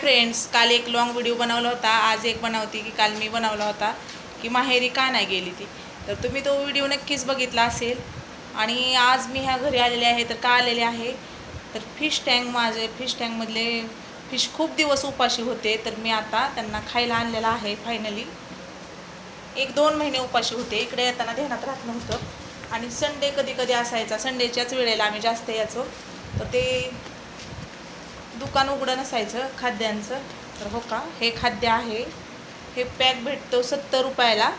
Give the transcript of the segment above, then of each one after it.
Friends काल एक long video बनवला होता. आज एक बनवती की काल मी बनवला होता की माहेरी का नाही गेली ती. तर तुम्ही तो व्हिडिओ नक्कीच बघितला असेल. आणि आज मी ह्या घरी आलेले आहे तर का आलेले आहे? तर फिश टँक माझे फिश टँकमधले फिश खूप दिवस उपाशी होते तर मी आता त्यांना खायला आणलेला आहे फायनली एक दोन महिने उपाशी होते इकडे येताना ध्यानात राहत नव्हतं. आणि संडे कधी कधी असायचा संडेच्याच वेळेला आम्ही जास्त यायचो. तर ते दुकान उघडं नसायचं खाद्यांचं. तर हो का हे खाद्य आहे. हे पॅक भेटतो सत्तर रुपयाला.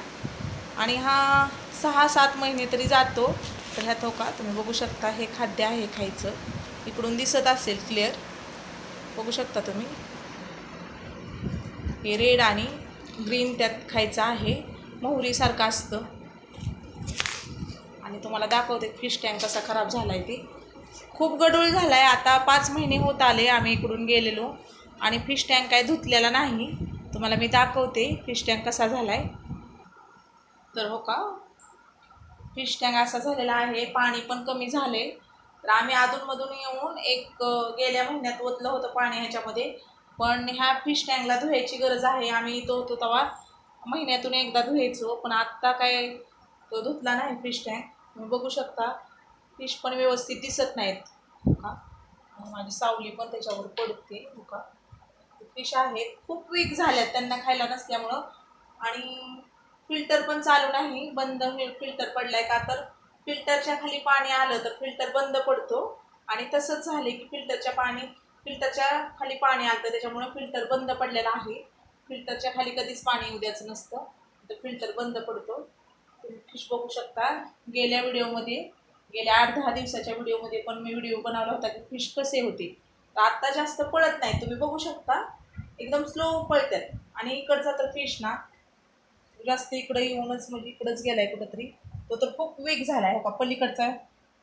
आणि हा सहा सात महिने तरी जातो. तर ह्यात हो का तुम्ही बघू शकता हे खाद्य आहे खायचं. इकडून दिसत असेल क्लिअर बघू शकता तुम्ही. हे रेड आणि ग्रीन त्यात खायचं आहे. मोहरीसारखं असतं. आणि तुम्हाला दाखवते फिश टँक कसा खराब झाला आहे ते. खूप गडूळ झाला आहे आता पाच महिने होत आले आम्ही इकडून गेलेलो. आणि फिश टँक काय धुतलेला नाही. तुम्हाला मी दाखवते फिश टँक कसा झाला आहे तर हो का? फिश टँक असा झालेला आहे. पाणी पण कमी झाले तर आम्ही अधूनमधून येऊन एक गेल्या महिन्यात ओतलं होतं पाणी ह्याच्यामध्ये. पण ह्या फिश टँकला धुवायची गरज आहे. आम्ही इथं होतो तेव्हा महिन्यातून एकदा धुवायचो. पण आत्ता काय तो धुतला नाही फिश टँक तुम्ही बघू शकता. फिश पण व्यवस्थित दिसत नाहीत. का माझी सावली पण त्याच्यावर पडते हो का फिश आहेत. खूप वीक झाल्यात त्यांना खायला नसल्यामुळं. आणि फिल्टर पण चालू नाही. बंद फिल्टर पडलाय का तर फिल्टरच्या खाली पाणी आलं तर फिल्टर बंद पडतो. आणि तसंच झाले की फिल्टरच्या पाणी फिल्टरच्या खाली पाणी आलं तर त्याच्यामुळे फिल्टर बंद पडलेलं आहे. फिल्टरच्या खाली कधीच पाणी उद्याचं नसतं. तर फिल्टर बंद पडतो. तुम्ही फिश बघू शकता. गेल्या व्हिडिओमध्ये गेल्या आठ दहा दिवसाच्या व्हिडिओमध्ये पण मी व्हिडिओ बनवला होता की फिश कसे होते. तर आत्ता जास्त पळत नाही. तुम्ही बघू शकता. एकदम स्लो पळतात आणि इकडचा तर फिश ना जास्त इकडं येऊनच म्हणजे इकडंच गेलाय कुठंतरी. तो तर खूप वीक झाला आहे हो का? पलीकडचा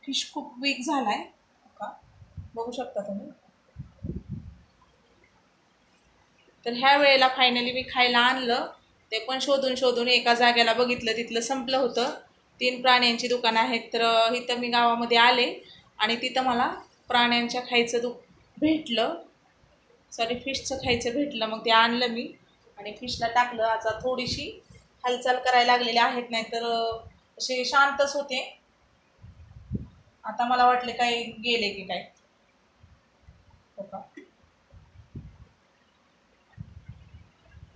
फिश खूप वीक झाला आहे हो का? बघू शकता तुम्ही. तर ह्या वेळेला फायनली मी खायला आणलं. ते पण शोधून शोधून एका जागेला बघितलं. तिथलं संपलं होतं. तीन प्राण्यांची दुकानं आहेत तर इथं मी गावामध्ये आले आणि तिथं मला प्राण्यांच्या खायचं दु भेटलं. सॉरी फिशचं खायचं भेटलं. मग ते आणलं मी आणि फिशला टाकलं. आता थोडीशी हालचाल करायला लागलेली आहेत नाहीतर असे शांतच होते. आता मला वाटले काय गेले की काय. हो का?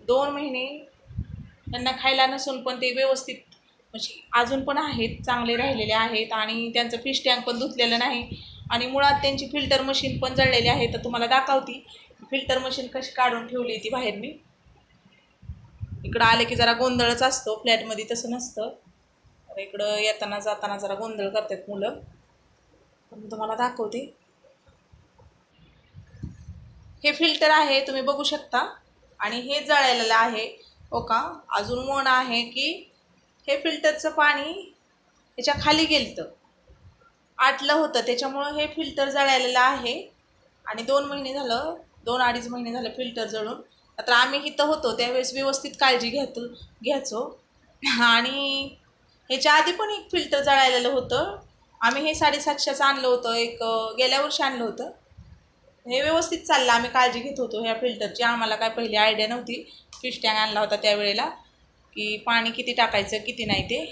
दोन महिने त्यांना खायला नसून पण ते व्यवस्थित म्हणजे अजून पण आहेत चांगले राहिलेले आहेत आणि त्यांचं फिश टँक पण धुतलेलं नाही. आणि मुळात त्यांची फिल्टर मशीन पण जळलेली आहे तर तुम्हाला दाखवती. फिल्टर मशीन कशी काढून ठेवली ती बाहेर मी. इकडं आले की जरा गोंधळच असतो फ्लॅटमध्ये तसं नसतं. तर इकडं येताना जाताना जरा गोंधळ करतात मुलं. पण मी तुम्हाला दाखवते. हे फिल्टर आहे तुम्ही बघू शकता. आणि हे जळलेलं आहे. हो का? अजून मन आहे की हे फिल्टरचं पाणी ह्याच्या खाली गेलतं. आटलं होतं त्याच्यामुळं हे फिल्टर जळालेलं आहे. आणि दोन महिने झालं दोन अडीच महिने झालं फिल्टर जळून. तर आम्ही इथं होतो त्यावेळेस व्यवस्थित काळजी घेतो घ्यायचो. आणि ह्याच्या आधी पण एक फिल्टर जळालेलं होतं. आम्ही हे साडेसातशेचं आणलं होतं एक गेल्या वर्षी आणलं होतं. हे व्यवस्थित चाललं आम्ही काळजी घेत होतो ह्या फिल्टरची. आम्हाला काय पहिली आयडिया नव्हती. फिश टँग आणला होता त्यावेळेला. की पाणी किती टाकायचं किती नाही ते.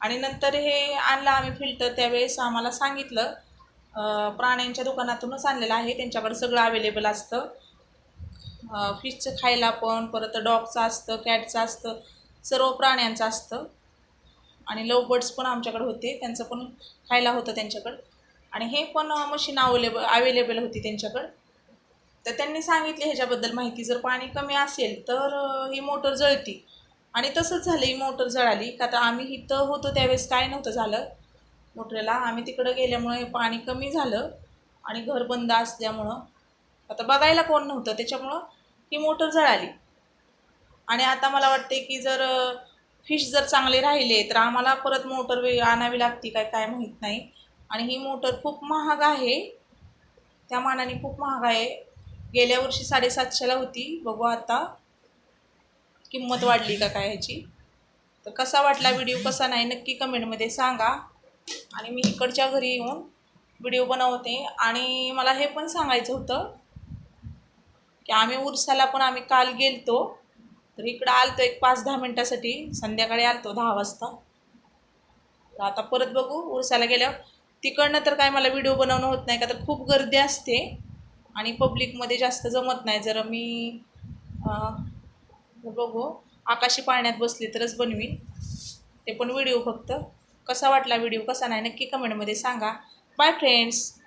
आणि नंतर हे आणलं आम्ही फिल्टर त्यावेळेस आम्हाला सांगितलं प्राण्यांच्या दुकानातूनच आणलेलं आहे त्यांच्याकडे सगळं अवेलेबल असतं. फिशचं खायला पण परत डॉगचं असतं कॅटचं असतं सर्व प्राण्यांचं असतं. आणि लव बर्ड्स पण आमच्याकडे होते त्यांचं पण खायला होतं त्यांच्याकडं. आणि हे पण मशीन अवेलेबल अवेलेबल होती त्यांच्याकडं. तर त्यांनी सांगितले ह्याच्याबद्दल माहिती जर पाणी कमी असेल तर ही मोटर जळती. आणि तसंच झालं ही मोटर जळाली. का तर आम्ही इथं होतो त्यावेळेस काय नव्हतं झालं. मोटरेला आम्ही तिकडं गेल्यामुळे हे पाणी कमी झालं आणि घर बंद असल्यामुळं. आता बघायला कोण नव्हतं त्याच्यामुळं ही मोटर जळाली. आणि आता मला वाटते की जर फिश जर चांगले राहिले तर आम्हाला परत मोटर वे आणावी लागते काय काय माहीत नाही. आणि ही मोटर खूप महाग आहे. त्या मानाने खूप महाग आहे. गेल्या वर्षी साडेसातशेला होती. बघू आता. किंमत वाढली का काय ह्याची? तर कसा वाटला व्हिडिओ कसा नाही नक्की कमेंटमध्ये सांगा. आणि मी इकडच्या घरी येऊन व्हिडिओ बनवते. आणि मला हे पण सांगायचं होतं की आम्ही उरसाला पण आम्ही काल गेलतो. तर इकडं आलतो एक पाच दहा मिनटासाठी. संध्याकाळी आलतो दहा वाजता. तर आता परत बघू. उरसाला गेल्यावर तिकडनं तर काय मला व्हिडिओ बनवणं होत नाही का? तर खूप गर्दी असते. आणि पब्लिकमध्ये जास्त जमत नाही. जर मी बघू. आकाशी पाळण्यात बसली तरच बनवीन. ते पण व्हिडिओ फक्त. कसा वाटला व्हिडिओ कसा नाही? नक्की कमेंटमध्ये सांगा. Bye friends